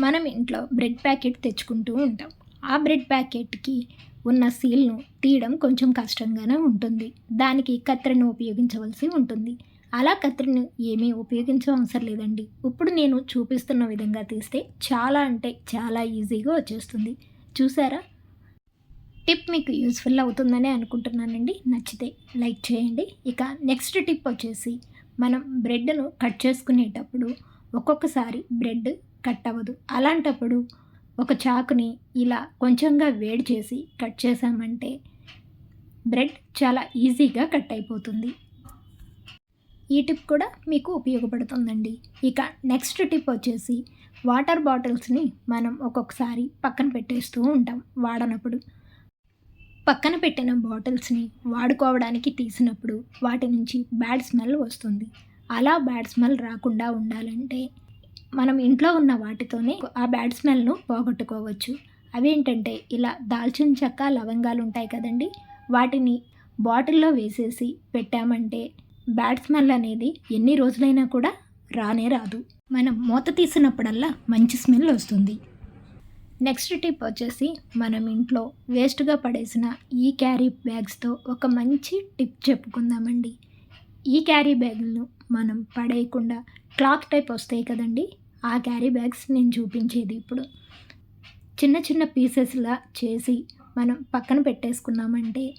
మనం ఇంట్లో bread packet తెచ్చుకుంటూ ఉంటాం. ఆ బ్రెడ్ ప్యాకెట్కి ఉన్న సీల్ను తీయడం కొంచెం కష్టంగానే ఉంటుంది. దానికి కత్తెరను ఉపయోగించవలసి ఉంటుంది. అలా కత్తెరను ఏమీ ఉపయోగించవసరం లేదండి. ఇప్పుడు నేను చూపిస్తున్న విధంగా తీస్తే చాలా అంటే చాలా ఈజీగా వచ్చేస్తుంది. చూసారా? టిప్ మీకు యూస్ఫుల్ అవుతుందని అనుకుంటున్నానండి. నచ్చితే లైక్ చేయండి. ఇక నెక్స్ట్ టిప్ వచ్చేసి మనం బ్రెడ్ను కట్ చేసుకునేటప్పుడు ఒక్కొక్కసారి బ్రెడ్ కట్ అవ్వదు అలాంటప్పుడు ఒక చాకుని ఇలా కొంచెంగా వేడి చేసి కట్ చేసామంటే బ్రెడ్ చాలా ఈజీగా కట్ అయిపోతుంది. ఈ టిప్ కూడా మీకు ఉపయోగపడుతుందండి. ఇక నెక్స్ట్ టిప్ వచ్చేసి వాటర్ బాటిల్స్ని మనం ఒక్కొక్కసారి పక్కన పెట్టేస్తూ ఉంటాం వాడనప్పుడు. పక్కన పెట్టిన బాటిల్స్ని వాడుకోవడానికి తీసినప్పుడు వాటి నుంచి బ్యాడ్ స్మెల్ వస్తుంది. అలా బ్యాడ్ స్మెల్ రాకుండా ఉండాలంటే మనం ఇంట్లో ఉన్న వాటితోనే ఆ బ్యాడ్ స్మెల్ను పోగొట్టుకోవచ్చు. అవేంటంటే ఇలా దాల్చిన చెక్క లవంగాలు ఉంటాయి కదండి. వాటిని బాటిల్లో వేసేసి పెట్టామంటే బ్యాడ్ స్మెల్ అనేది ఎన్ని రోజులైనా కూడా రానే రాదు. మనం మూత తీసినప్పుడల్లా మంచి స్మెల్ వస్తుంది. నెక్స్ట్ టిప్ వచ్చేసి మనం ఇంట్లో వేస్ట్గా పడేసిన ఈ క్యారీ బ్యాగ్స్తో ఒక మంచి టిప్ చెప్పుకుందామండి. ఈ క్యారీ బ్యాగ్ను మనం పడేయకుండా క్లాత్ టైప్ వస్తాయి కదండి. ఆ క్యారీ బ్యాగ్స్ నేను చూపించేది ఇప్పుడు. చిన్న చిన్న పీసెస్లా చేసి మనం పక్కన పెట్టేసుకున్నామంటే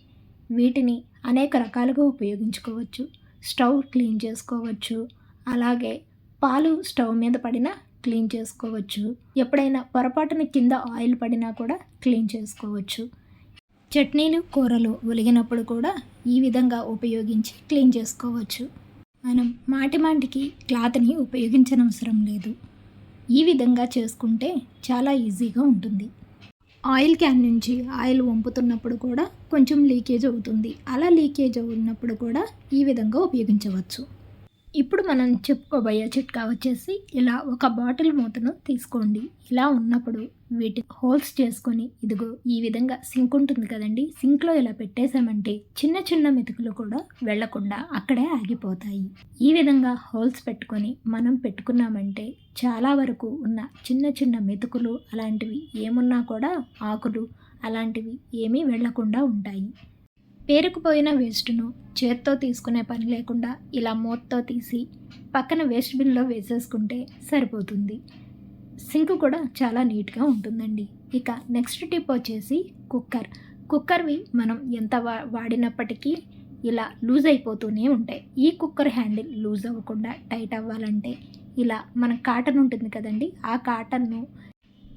వీటిని అనేక రకాలుగా ఉపయోగించుకోవచ్చు. స్టవ్ క్లీన్ చేసుకోవచ్చు. అలాగే పాలు స్టవ్ మీద పడినా క్లీన్ చేసుకోవచ్చు. ఎప్పుడైనా పొరపాటున కింద ఆయిల్ పడినా కూడా క్లీన్ చేసుకోవచ్చు. చట్నీలు కూరలు ఒలిగినప్పుడు కూడా ఈ విధంగా ఉపయోగించి క్లీన్ చేసుకోవచ్చు. మనం మాటి మాటికి క్లాత్ని ఉపయోగించనవసరం లేదు. ఈ విధంగా చేసుకుంటే చాలా ఈజీగా ఉంటుంది. ఆయిల్ క్యాన్ నుంచి ఆయిల్ వంపుతున్నప్పుడు కూడా కొంచెం లీకేజ్ అవుతుంది. అలా లీకేజ్ అవుతున్నప్పుడు కూడా ఈ విధంగా ఉపయోగించవచ్చు. ఇప్పుడు మనం చెప్పుకోబోయే చిట్కా వచ్చేసి ఇలా ఒక బాటిల్ మూతను తీసుకోండి. ఇలా ఉన్నప్పుడు వీటి హోల్స్ చేసుకొని ఇదిగో ఈ విధంగా సింక్ ఉంటుంది కదండి. సింక్లో ఇలా పెట్టేశామంటే చిన్న చిన్న మెతుకులు కూడా వెళ్ళకుండా అక్కడే ఆగిపోతాయి. ఈ విధంగా హోల్స్ పెట్టుకొని మనం పెట్టుకున్నామంటే చాలా వరకు ఉన్న చిన్న చిన్న మెతుకులు అలాంటివి ఏమున్నా కూడా ఆకులు అలాంటివి ఏమీ వెళ్ళకుండా ఉంటాయి. పేరుకుపోయిన వేస్ట్ను చేత్తో తీసుకునే పని లేకుండా ఇలా మూతతో తీసి పక్కన వేస్ట్ బిన్లో వేసేసుకుంటే సరిపోతుంది. సింక్ కూడా చాలా నీట్గా ఉంటుందండి. ఇక నెక్స్ట్ టిప్ వచ్చేసి కుక్కర్. కుక్కర్వి మనం ఎంత వా వాడినప్పటికీ ఇలా లూజ్ అయిపోతూనే ఉంటాయి. ఈ కుక్కర్ హ్యాండిల్ లూజ్ అవ్వకుండా టైట్ అవ్వాలంటే ఇలా మన కాటన్ ఉంటుంది కదండి ఆ కాటన్ను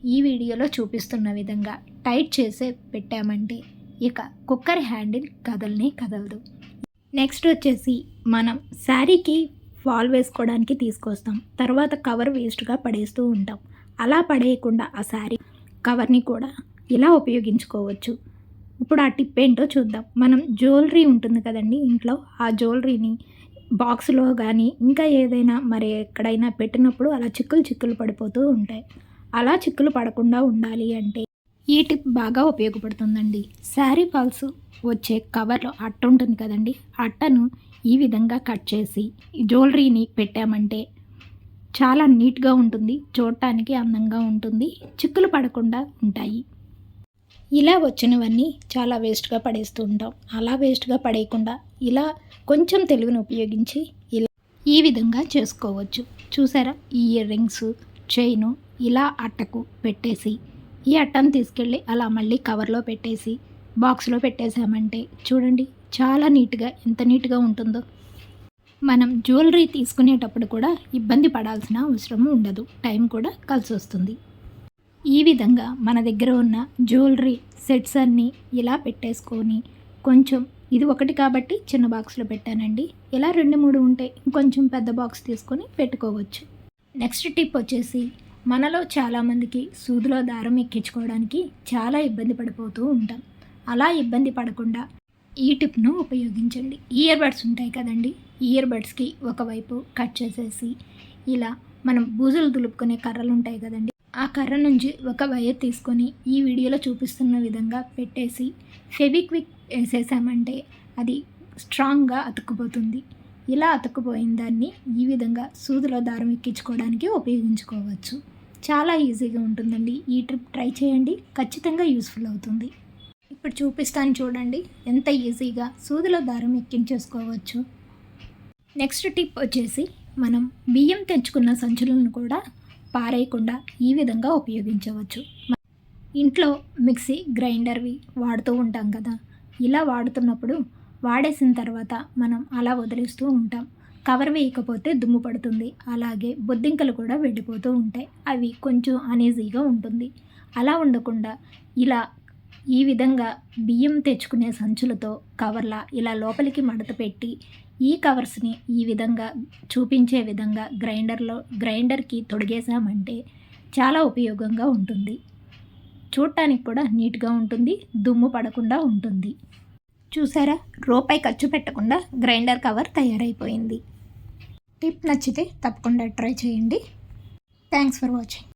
ఈ వీడియోలో చూపిస్తున్న విధంగా టైట్ చేసే పెట్టామంటే ఇక కుక్కర్ హ్యాండిల్ కదలనే కదలదు. నెక్స్ట్ వచ్చేసి మనం శారీకి ఫాల్ వేసుకోవడానికి తీసుకొస్తాం. తర్వాత కవర్ వేస్ట్గా పడేస్తూ ఉంటాం. అలా పడేయకుండా ఆ శారీ కవర్ని కూడా ఇలా ఉపయోగించుకోవచ్చు. ఇప్పుడు ఆ టిప్ ఏంటో చూద్దాం. మనం జ్యువెలరీ ఉంటుంది కదండి ఇంట్లో ఆ జ్యువెలరీని బాక్స్లో కానీ ఇంకా ఏదైనా మరి ఎక్కడైనా పెట్టినప్పుడు అలా చిక్కులు చిక్కులు పడిపోతూ ఉంటాయి. అలా చిక్కులు పడకుండా ఉండాలి అంటే ఈ టిప్ బాగా ఉపయోగపడుతుందండి. శారీ ఫాల్స్ వచ్చే కవర్లో అట్ట ఉంటుంది కదండి. అట్టను ఈ విధంగా కట్ చేసి జ్యువెలరీని పెట్టామంటే చాలా నీట్గా ఉంటుంది చూడటానికి అందంగా ఉంటుంది చిక్కులు పడకుండా ఉంటాయి. ఇలా వచ్చినవన్నీ చాలా వేస్ట్గా పడేస్తూ ఉంటాం. అలా వేస్ట్గా పడేయకుండా ఇలా కొంచెం తెలివిని ఉపయోగించి ఇలా ఈ విధంగా చేసుకోవచ్చు. చూసారా? ఈ ఇయర్ రింగ్స్ చైను ఇలా అట్టకు పెట్టేసి ఈ అట్టను తీసుకెళ్ళి అలా మళ్ళీ కవర్లో పెట్టేసి బాక్స్లో పెట్టేసామంటే చూడండి చాలా నీట్గా ఎంత నీట్గా ఉంటుందో. మనం జ్యువెలరీ తీసుకునేటప్పుడు కూడా ఇబ్బంది పడాల్సిన అవసరం ఉండదు. టైం కూడా కలిసి వస్తుంది ఈ విధంగా మన దగ్గర ఉన్న జ్యువెలరీ సెట్స్ అన్నీ ఇలా పెట్టేసుకొని కొంచెం ఇది ఒకటి కాబట్టి చిన్న బాక్స్లో పెట్టానండి. ఇలా రెండు మూడు ఉంటే ఇంకొంచెం పెద్ద బాక్స్ తీసుకొని పెట్టుకోవచ్చు. నెక్స్ట్ టిప్ వచ్చేసి మనలో చాలామందికి సూదిలో దారం ఎక్కించుకోవడానికి చాలా ఇబ్బంది పడిపోతూ ఉంటాం. అలా ఇబ్బంది పడకుండా ఈ టిప్ను ఉపయోగించండి. ఇయర్ బడ్స్ ఉంటాయి కదండి. ఇయర్ బడ్స్కి ఒకవైపు కట్ చేసేసి ఇలా మనం బూజులు దులుపుకునే కర్రలు ఉంటాయి కదండి. ఆ కర్ర నుంచి ఒక వైర్ తీసుకొని ఈ వీడియోలో చూపిస్తున్న విధంగా పెట్టేసి ఫెవిక్విక్ వేసేసామంటే అది స్ట్రాంగ్గా అతుక్కుపోతుంది. ఇలా అతుక్కుపోయిన దాన్ని ఈ విధంగా సూదిలో దారం ఎక్కించుకోవడానికి ఉపయోగించుకోవచ్చు. చాలా ఈజీగా ఉంటుందండి. ఈ ట్రిప్ ట్రై చేయండి. ఖచ్చితంగా యూస్ఫుల్ అవుతుంది. ఇప్పుడు చూపిస్తాను చూడండి. ఎంత ఈజీగా సూదిలో దారం ఎక్కించేసుకోవచ్చు. నెక్స్ట్ టిప్ వచ్చేసి మనం బియ్యం తెచ్చుకున్న సంచులను కూడా పారేయకుండా ఈ విధంగా ఉపయోగించవచ్చు. ఇంట్లో మిక్సీ గ్రైండర్వి వాడుతూ ఉంటాం కదా. ఇలా వాడుతున్నప్పుడు వాడేసిన తర్వాత మనం అలా వదిలేస్తూ ఉంటాం. కవర్ వేయకపోతే దుమ్ము పడుతుంది. అలాగే బొద్దింకలు కూడా వెళ్ళిపోతూ ఉంటాయి. అవి కొంచెం అనేజీగా ఉంటుంది. అలా ఉండకుండా ఇలా ఈ విధంగా బియ్యం తెచ్చుకునే సంచులతో కవర్లా ఇలా లోపలికి మడత పెట్టి ఈ కవర్స్ని ఈ విధంగా చూపించే విధంగా గ్రైండర్లో గ్రైండర్కి తొడిగేసామంటే చాలా ఉపయోగంగా ఉంటుంది. చూడటానికి కూడా నీట్గా ఉంటుంది. దుమ్ము పడకుండా ఉంటుంది. చూసారా? రూపాయి ఖర్చు పెట్టకుండా గ్రైండర్ కవర్ తయారైపోయింది. టిప్ నచ్చితే తప్పకుండా ట్రై చేయండి. Thanks for watching